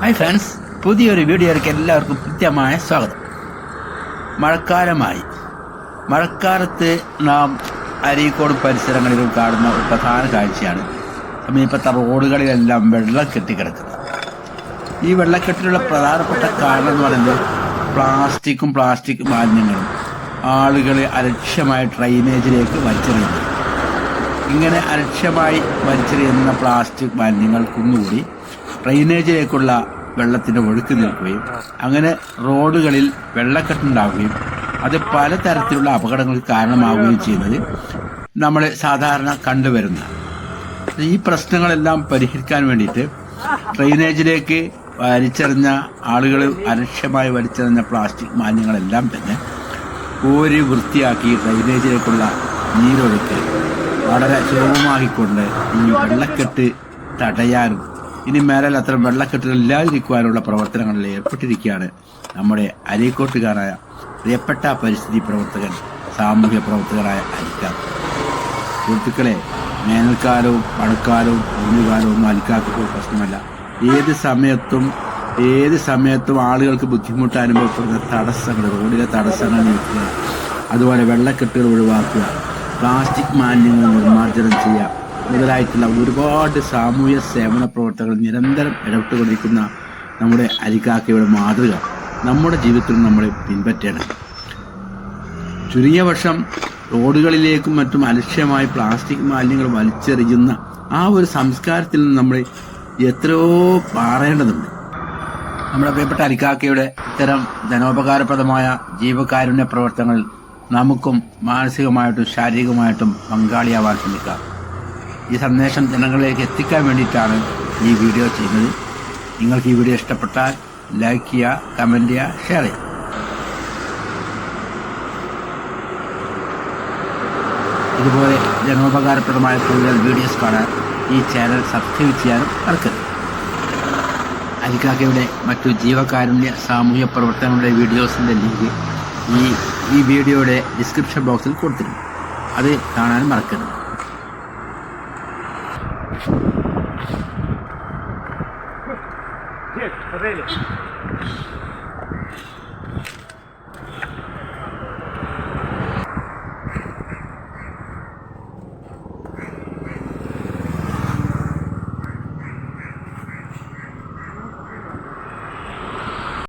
Hi friends പുതിയൊരു വീഡിയോയിലേക്ക് എല്ലാവർക്കും കൃത്യമായ സ്വാഗതം. മഴക്കാലമായി. മഴക്കാലത്ത് നാം അരീക്കോട് പരിസരങ്ങളിലും കാണുന്ന ഒരു പ്രധാന കാഴ്ചയാണ് സമീപത്തെ റോഡുകളിലെല്ലാം വെള്ളം കെട്ടിക്കിടക്കുന്നത് ഈ വെള്ളക്കെട്ടിലുള്ള പ്രധാനപ്പെട്ട കാരണം എന്ന് പറയുന്നത് പ്ലാസ്റ്റിക്കും പ്ലാസ്റ്റിക് മാലിന്യങ്ങളും ആളുകളെ അലക്ഷ്യമായ ഡ്രൈനേജിലേക്ക് വലിച്ചെറിയുന്നു ഇങ്ങനെ അലക്ഷ്യമായി വലിച്ചെറിയുന്ന പ്ലാസ്റ്റിക് മാലിന്യങ്ങൾ കുന്നുകൂടി ഡ്രൈനേജിലേക്കുള്ള വെള്ളത്തിന്റെ ഒഴുക്ക് നിൽക്കുകയും അങ്ങനെ റോഡുകളിൽ വെള്ളക്കെട്ടുണ്ടാവുകയും അത് പലതരത്തിലുള്ള അപകടങ്ങൾക്ക് കാരണമാവുകയും ചെയ്യുന്നത് നമ്മൾ സാധാരണ കണ്ടുവരുന്ന. ഈ പ്രശ്നങ്ങളെല്ലാം പരിഹരിക്കാൻ വേണ്ടിയിട്ട് ഡ്രൈനേജിലേക്ക് വലിച്ചെറിഞ്ഞ ആളുകൾ അലക്ഷ്യമായി വലിച്ചെറിഞ്ഞ പ്ലാസ്റ്റിക് മാലിന്യങ്ങളെല്ലാം തന്നെ കോരി വൃത്തിയാക്കി ഡ്രൈനേജിലേക്കുള്ള നീരൊഴുക്ക് വളരെ സുഗമമാക്കിക്കൊണ്ട് ഈ വെള്ളക്കെട്ട് തടയാനും ഇനി മേലാൽ അത്തരം വെള്ളക്കെട്ടുകൾ ഇല്ലാതിരിക്കുവാനുള്ള പ്രവർത്തനങ്ങളിൽ ഏർപ്പെട്ടിരിക്കുകയാണ് നമ്മുടെ അരീക്കോട്ടുകാരായ പ്രിയപ്പെട്ട പരിസ്ഥിതി പ്രവർത്തകൻ സാമൂഹ്യ പ്രവർത്തകരായ അരിക്കാർ. സുഹൃത്തുക്കളെ വേനൽക്കാലവും മഴക്കാലവും ഒന്നുകാലവും ഒന്നും അലിക്കാക്കൊക്കെ പ്രശ്നമല്ല. ഏത് സമയത്തും ഏത് സമയത്തും ആളുകൾക്ക് ബുദ്ധിമുട്ട് അനുഭവപ്പെടുന്ന തടസ്സങ്ങൾ റോഡിലെ തടസ്സങ്ങൾ നീക്കുക അതുപോലെ വെള്ളക്കെട്ടുകൾ ഒഴിവാക്കുക പ്ലാസ്റ്റിക് മാലിന്യങ്ങൾ നിർമ്മാർജനം ചെയ്യുക മുതലായിട്ടുള്ള ഒരുപാട് സാമൂഹ്യ സേവന പ്രവർത്തകർ നിരന്തരം ഇടപെട്ടുകൊണ്ടിരിക്കുന്ന നമ്മുടെ അരിക്കാക്കയുടെ മാതൃക നമ്മുടെ ജീവിതത്തിലും നമ്മൾ പിൻപറ്റണം. ചുരുങ്ങിയ വർഷം റോഡുകളിലേക്കും മറ്റും അലക്ഷ്യമായി പ്ലാസ്റ്റിക് മാലിന്യങ്ങൾ വലിച്ചെറിയുന്ന ആ ഒരു സംസ്കാരത്തിൽ നിന്ന് നമ്മൾ എത്രയോ പാറേണ്ടതുണ്ട്. നമ്മുടെ പ്രിയപ്പെട്ട അരിക്കാക്കയുടെ ഇത്തരം ധനോപകാരപ്രദമായ ജീവകാരുണ്യ പ്രവർത്തനങ്ങൾ നമുക്കും മാനസികമായിട്ടും ശാരീരികമായിട്ടും പങ്കാളിയാവാൻ ശ്രമിക്കാം. ഈ സന്ദേശം ജനങ്ങളിലേക്ക് എത്തിക്കാൻ വേണ്ടിയിട്ടാണ് ഈ വീഡിയോ ചെയ്യുന്നത്. നിങ്ങൾക്ക് ഈ വീഡിയോ ഇഷ്ടപ്പെട്ടാൽ ലൈക്ക് ചെയ്യുക കമന്റ് ചെയ്യുക ഷെയർ ചെയ്യുക. ഇതുപോലെ ജനോപകാരപ്രദമായ കൂടുതൽ വീഡിയോസ് കാണാൻ ഈ ചാനൽ സബ്സ്ക്രൈബ് ചെയ്യാനും മറക്കരുത്. അരിക്കാക്കയുടെ മറ്റു ജീവകാരുണ്യ സാമൂഹ്യ പ്രവർത്തനങ്ങളുടെ വീഡിയോസിന്റെ ലിങ്ക് ഈ ഈ വീഡിയോയുടെ ഡിസ്ക്രിപ്ഷൻ ബോക്സിൽ കൊടുത്തിട്ടുണ്ട്. അത് കാണാൻ മറക്കരുത്. Дед, подели.